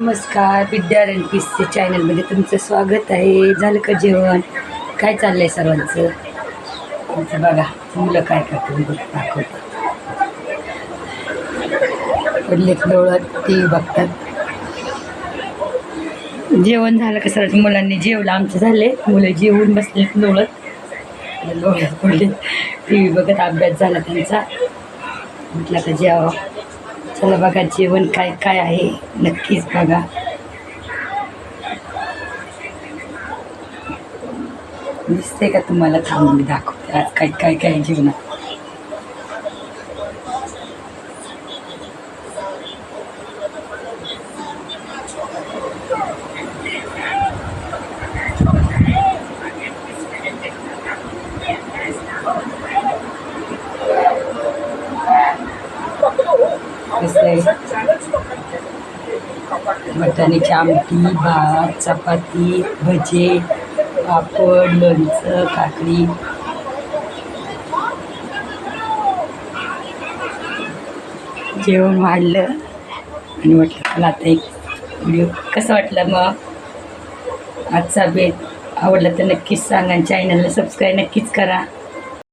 नमस्कार विद्या रणपीसच्या चॅनलमध्ये तुमचं स्वागत आहे. झालं का जेवण? काय चाललंय सर्वांचं? आमचं बघा मुलं काय करतो दाखवत दाखवतात. डोळ्यात टी व्ही बघतात. जेवण झालं का सर्वांच्या मुलांनी जेवलं आमचं झाले मुलं जेवून बसलेत डोळत लोळत पडले टी व्ही बघत अभ्यास झाला त्यांचा. म्हटलं आता जेवा चला बघा जेवण काय काय आहे? नक्कीच बघा. दिसते का तुम्हाला थांबून मी दाखवते? आज काय काय काय जेवणात? दिसतंय. वाटाण्याची आमटी भात चपाती भजे पापड लोणचं काकडी. जेवण वाढलं. आणि म्हटलं मला आता एक व्हिडिओ कसं वाटलं मग? आजचा बेत आवडला तर नक्कीच सांगा आणि चॅनलला सबस्क्राईब नक्कीच करा.